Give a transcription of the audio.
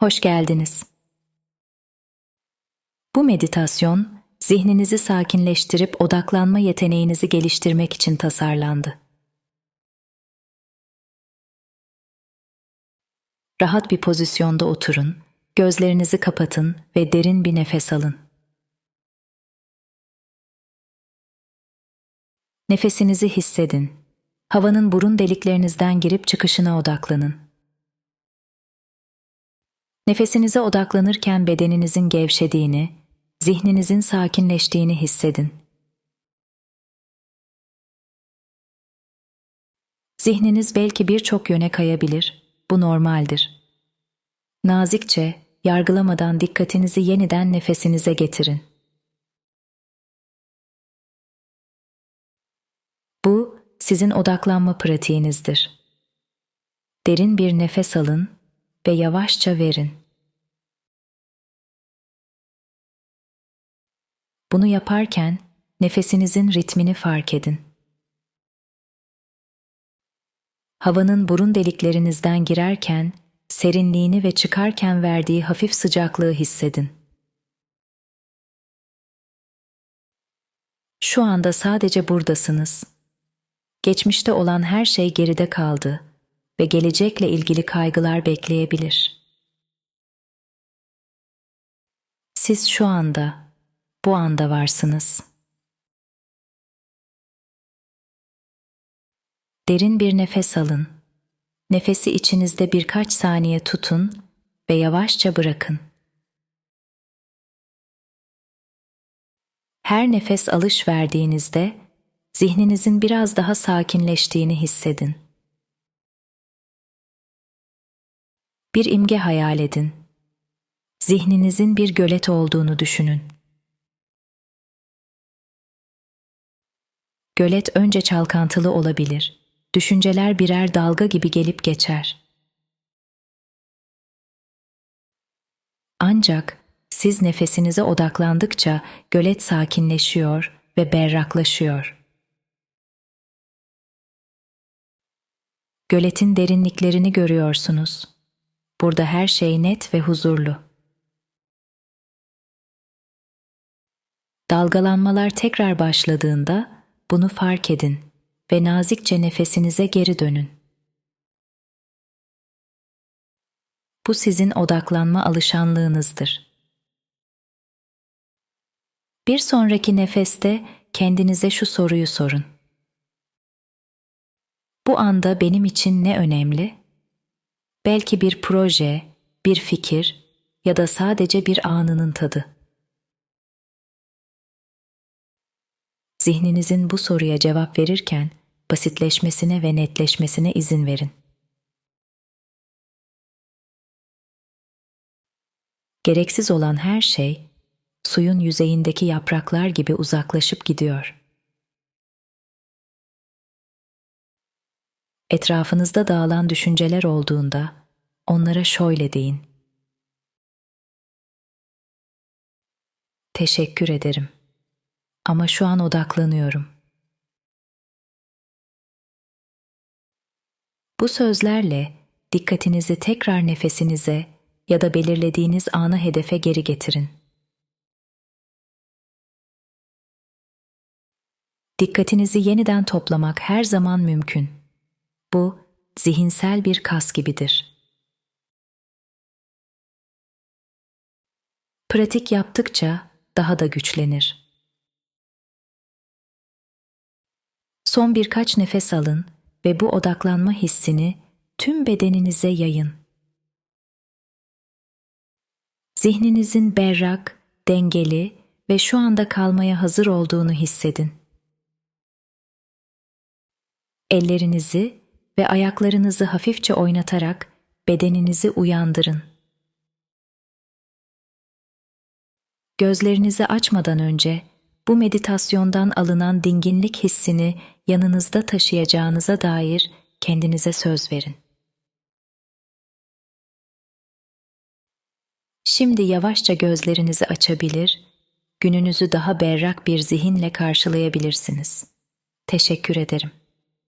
Hoş geldiniz. Bu meditasyon, zihninizi sakinleştirip odaklanma yeteneğinizi geliştirmek için tasarlandı. Rahat bir pozisyonda oturun, gözlerinizi kapatın ve derin bir nefes alın. Nefesinizi hissedin. Havanın burun deliklerinizden girip çıkışına odaklanın. Nefesinize odaklanırken bedeninizin gevşediğini, zihninizin sakinleştiğini hissedin. Zihniniz belki birçok yöne kayabilir, bu normaldir. Nazikçe, yargılamadan dikkatinizi yeniden nefesinize getirin. Bu, sizin odaklanma pratiğinizdir. Derin bir nefes alın ve yavaşça verin. Bunu yaparken nefesinizin ritmini fark edin. Havanın burun deliklerinizden girerken serinliğini ve çıkarken verdiği hafif sıcaklığı hissedin. Şu anda sadece buradasınız. Geçmişte olan her şey geride kaldı ve gelecekle ilgili kaygılar bekleyebilir. Siz şu anda, bu anda varsınız. Derin bir nefes alın. Nefesi içinizde birkaç saniye tutun ve yavaşça bırakın. Her nefes alış verdiğinizde zihninizin biraz daha sakinleştiğini hissedin. Bir imge hayal edin. Zihninizin bir gölet olduğunu düşünün. Gölet önce çalkantılı olabilir. Düşünceler birer dalga gibi gelip geçer. Ancak siz nefesinize odaklandıkça gölet sakinleşiyor ve berraklaşıyor. Göletin derinliklerini görüyorsunuz. Burada her şey net ve huzurlu. Dalgalanmalar tekrar başladığında bunu fark edin ve nazikçe nefesinize geri dönün. Bu sizin odaklanma alışanlığınızdır. Bir sonraki nefeste kendinize şu soruyu sorun. Bu anda benim için ne önemli? Belki bir proje, bir fikir ya da sadece bir anının tadı. Zihninizin bu soruya cevap verirken basitleşmesine ve netleşmesine izin verin. Gereksiz olan her şey suyun yüzeyindeki yapraklar gibi uzaklaşıp gidiyor. Etrafınızda dağılan düşünceler olduğunda onlara şöyle deyin. Teşekkür ederim. Ama şu an odaklanıyorum. Bu sözlerle dikkatinizi tekrar nefesinize ya da belirlediğiniz ana hedefe geri getirin. Dikkatinizi yeniden toplamak her zaman mümkün. Bu zihinsel bir kas gibidir. Pratik yaptıkça daha da güçlenir. Son birkaç nefes alın ve bu odaklanma hissini tüm bedeninize yayın. Zihninizin berrak, dengeli ve şu anda kalmaya hazır olduğunu hissedin. Ellerinizi ve ayaklarınızı hafifçe oynatarak bedeninizi uyandırın. Gözlerinizi açmadan önce bu meditasyondan alınan dinginlik hissini yanınızda taşıyacağınıza dair kendinize söz verin. Şimdi yavaşça gözlerinizi açabilir, gününüzü daha berrak bir zihinle karşılayabilirsiniz. Teşekkür ederim.